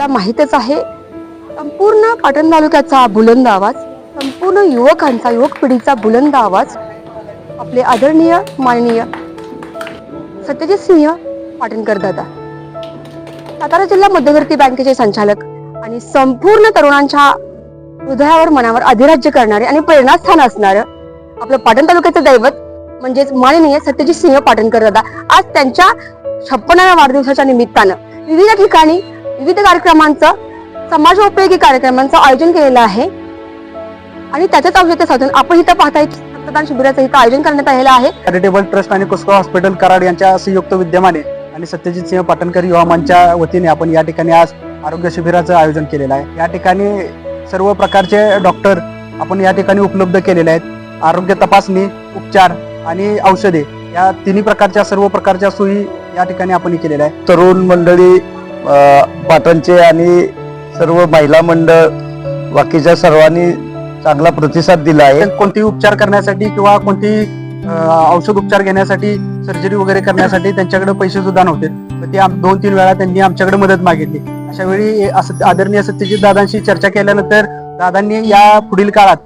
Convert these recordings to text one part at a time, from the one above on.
आपल्याला माहीतच आहे. संपूर्ण पाटण तालुक्याचा बुलंद आवाज संपूर्ण युवकांचा युवक पिढीचा बुलंद आवाज आपले आदरणीय माननीय सत्यजित सिंह पाटणकर दादा. सातारा जिल्हा मध्यवर्ती बँकेचे संचालक आणि संपूर्ण तरुणांच्या हृदयावर मनावर अधिराज्य करणारे आणि प्रेरणास्थान असणारं आपलं पाटण तालुक्याचं दैवत म्हणजेच माननीय सत्यजित सिंह पाटणकर दादा आज त्यांच्या छप्पनाव्या वाढदिवसाच्या निमित्तानं विविध ठिकाणी विविध कार्यक्रमांचं समाजोपयोगी कार्यक्रमांचं आयोजन केलेलं आहे. आणि त्याच्याच औषध साधून आपण इथं पाहताय रक्तदान शिबिराचं इथं आयोजन करण्यात आलेलं आहे. चॅरिटेबल ट्रस्ट आणि कुस्को हॉस्पिटल कराड यांच्या संयुक्त विद्यमाने आणि सत्यजित सिंह पाटणकर युवा मंचच्या वतीने आपण या ठिकाणी आज आरोग्य शिबिराचं आयोजन केलेलं आहे. या ठिकाणी सर्व प्रकारचे डॉक्टर आपण या ठिकाणी उपलब्ध केलेले आहेत. आरोग्य तपासणी उपचार आणि औषधे या तिन्ही प्रकारच्या सर्व प्रकारच्या सोयी या ठिकाणी आपण केलेल्या आहे तरुण मंडळी पाटणचे आणि सर्व महिला मंडळ बाकीच्या सर्वांनी चांगला प्रतिसाद दिला आहे. कोणती उपचार करण्यासाठी किंवा कोणती औषध उपचार घेण्यासाठी सर्जरी वगैरे करण्यासाठी त्यांच्याकडे पैसे सुद्धा नव्हते. ते आम- दोन तीन वेळा त्यांनी आमच्याकडे मदत मागितली. अशा वेळी आदरणीय सत्यजित दादांशी चर्चा केल्यानंतर दादांनी या पुढील काळात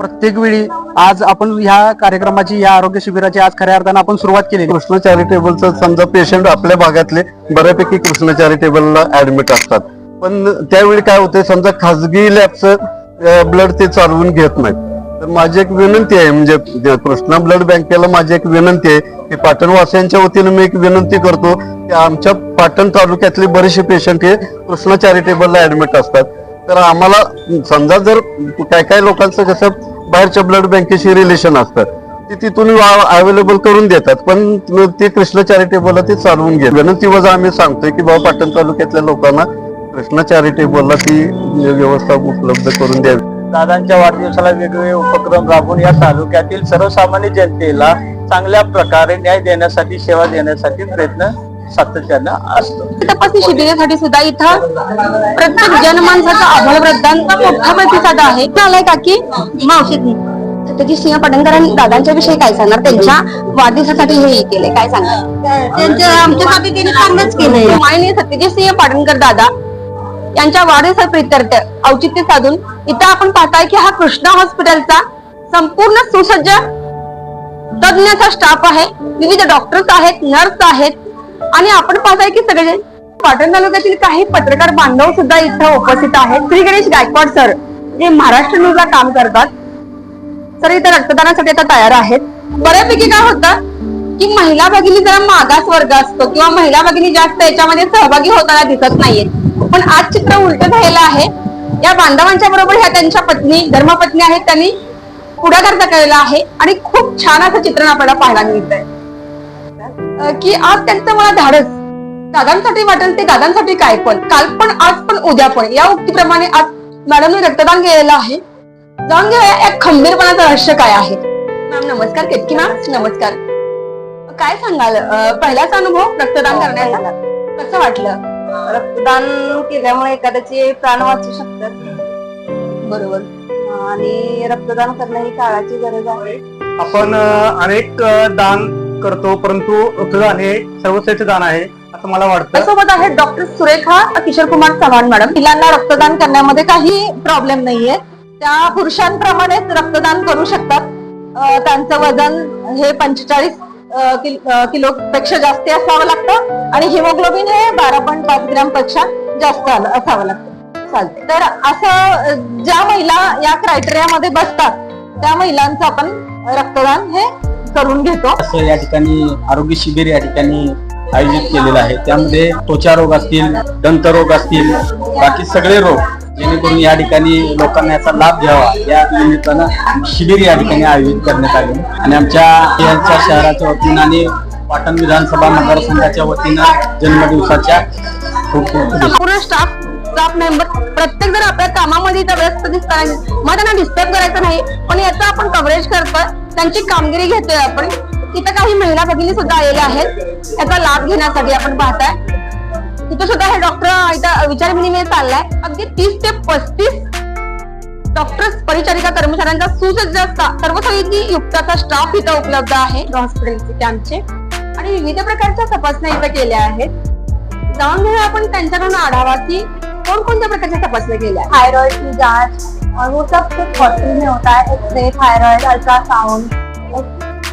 प्रत्येक वेळी आज आपण ह्या कार्यक्रमाची या आरोग्य शिबिराची आज खऱ्या अर्थानं आपण सुरुवात केली कृष्ण चॅरिटेबलचं समजा पेशंट आपल्या भागातले बऱ्यापैकी कृष्ण चॅरिटेबलला ऍडमिट असतात. पण त्यावेळी काय होते समजा खाजगी लॅबचं ब्लड ते चालवून घेत नाहीत. तर माझी एक विनंती आहे म्हणजे कृष्णा ब्लड बँकेला माझी एक विनंती आहे की पाटणवासियांच्या वतीने मी एक विनंती करतो की आमच्या पाटण तालुक्यातले बरेचसे पेशंट हे कृष्णा चॅरिटेबलला ऍडमिट असतात. तर आम्हाला समजा जर काय काय लोकांचं कसं बाहेरच्या ब्लड बँकेशी रिलेशन असतं ते तिथून अवेलेबल करून देतात पण ते कृष्ण चॅरिटेबलला ते चालवून घेत विनंती वजा आम्ही सांगतोय की बाबा पाटण तालुक्यातल्या लोकांना कृष्ण चॅरिटेबलला ती व्यवस्था उपलब्ध करून द्यावी. दादांच्या वाढदिवसाला वेगवेगळे उपक्रम राबवून या तालुक्यातील सर्वसामान्य जनतेला चांगल्या प्रकारे न्याय देण्यासाठी सेवा देण्यासाठी प्रयत्न सातत्यानं असतो. तपासणी शिबिरासाठी सुद्धा इथं प्रत्येक जनमानसाचा आभार वृद्धांचा मोठा प्रतिसाद आहे. आलाय का की मावशीत त्याची सिंह पाटणकर दादांच्या विषयी काय सांगणार? त्यांच्या वाढदिवसासाठी हे केलंय. काय सांगणार? त्यांच्या आमच्यासाठी त्यांनी चांगलंच केलंय. सत्यजित सिंह पाटणकर दादा यांच्या वाढदिवसा प्रित्यर्थ औचित्य साधून इथं आपण पाहताय की हा कृष्णा हॉस्पिटलचा संपूर्ण सुसज्ज तज्ञाचा स्टाफ आहे. विविध डॉक्टर्स आहेत नर्स आहेत आणि आपण पाहताय की सगळे पाटण तालुक्यातील काही पत्रकार बांधव सुद्धा इथं उपस्थित आहेत. श्री गणेश गायकवाड सर जे महाराष्ट्र न्यूजला काम करतात. सर इथं रक्तदानासाठी आता तयार आहेत. बऱ्यापैकी काय होतं की महिला भगिनी जरा मागास वर्ग असतो किंवा महिला भगिनी जास्त याच्यामध्ये सहभागी होताना दिसत नाहीयेत पण आज चित्र उलट झालेलं आहे. या बांधवांच्या बरोबर ह्या त्यांच्या पत्नी धर्मपत्नी आहेत त्यांनी पुढाकार केलेला आहे. आणि खूप छान असं चित्रण आपल्याला पाहायला मिळतंय. आहे की आज त्यांचं मला धाडस. दादांसाठी वाटेल ते दादांसाठी काय पण. काल पण आज पण उद्या पण. या उक्तीप्रमाणे आज मॅडमने रक्तदान केलेलं आहे. जाऊन घेऊया या खंबीरपणाचं रहस्य काय आहे. मॅम नमस्कार केतकी मॅम. नमस्कार. काय सांगाल? पहिलाच अनुभव रक्तदान करण्याचा? कसं वाटलं? रक्तदान केल्यामुळे एखाद्याचे प्राण वाचू शकतात. बरोबर. आणि रक्तदान करणं ही काळाची गरज आहे. आपण अनेक दान करतो परंतु रक्तदान हे सर्वश्रेष्ठ दान आहे असं मला वाटतं. सोबत आहेत डॉक्टर सुरेखा किशोर कुमार चव्हाण मॅडम. महिलांना रक्तदान करण्यामध्ये काही प्रॉब्लेम नाहीये. त्या पुरुषांप्रमाणेच रक्तदान करू शकतात. त्यांचं वजन हे पंचेचाळीस किलो पेक्षा जास्ती असावं लागतं आणि हिमोग्लोबिन हे बारा पॉईंट पाच ग्रॅमपेक्षा जास्त आलं- असावं लागतं. चालते तर असं ज्या महिला या क्रायटेरियामध्ये बसतात त्या महिलांचं आपण रक्तदान हे करून घेतो. असं या ठिकाणी आरोग्य शिबिर या ठिकाणी आयोजित केलेलं आहे. त्यामध्ये त्वचा रोग असतील दंतरोग असतील बाकी सगळे रोग जेणेकरून या ठिकाणी लोकांना याचा लाभ घ्यावा. या निमित्तानं शिबिर या ठिकाणी आयोजित करण्यात आले. आणि आमच्या यांच्या शहराच्या वतीनं आणि पाटण विधानसभा मतदारसंघाच्या वतीनं जन्मदिवसाच्या खूप संपूर्ण स्टाफ स्टाफ मेंबर प्रत्येक जण आपल्या कामामध्ये व्यस्त दिसतात मग त्यांना डिस्टर्ब करायचं नाही. पण याचं आपण कव्हरेज करतोय. त्यांची कामगिरी घेतोय आपण. इथं काही महिला भगिनी सुद्धा आलेल्या आहेत. त्याचा लाभ घेण्यासाठी आपण पाहताय. इथं सुद्धा हे डॉक्टर इथं विचार चाललाय. अगदी तीस ते पस्तीस डॉक्टर्स परिचारिका कर्मचाऱ्यांचा सुसज्ज असता. सर्व युक्ताचा स्टाफ इथं उपलब्ध आहे. हॉस्पिटलचे त्यांचे आणि विविध प्रकारच्या तपासण्या इथं केल्या आहेत. जाऊन घेऊया आपण त्यांच्याकडून आढावा की कोणकोणत्या प्रकारच्या तपासण्या केल्या थायराइड की और वो सब सिर्फ हॉस्पिटल में होता है एक्सरे थायराइड अल्ट्रासाउंड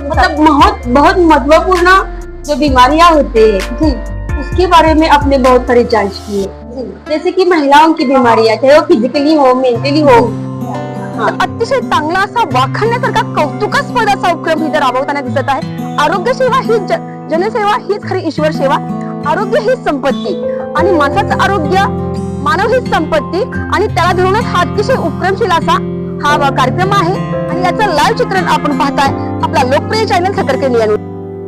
मतलब बहुत बहुत महत्त्वपूर्ण जो बीमारियां होती है जी उसके बारे में आपने बहुत सारी जांच की है जैसे कि महिलाओं की बीमारियां चाहे वो फिजिकली हो मेंटली हो। अतिशय चांगला असा वाखाणण्यासारखा कौतुकास्पद असा उपक्रम इथे राबवताना दिसत आहे. आरोग्य सेवा ही जनसेवा हीच खरी ईश्वर सेवा. आरोग्य ही संपत्ती. आणि माणसाचं आरोग्य मानव संपत्ती आणि त्याला धरूनच हा अतिशय उपक्रमशील असा हा कार्यक्रम आहे. आणि याचं लाईव्ह चित्रण आपण पाहताय. आपला लोकप्रिय चॅनल सतर्क न्यूज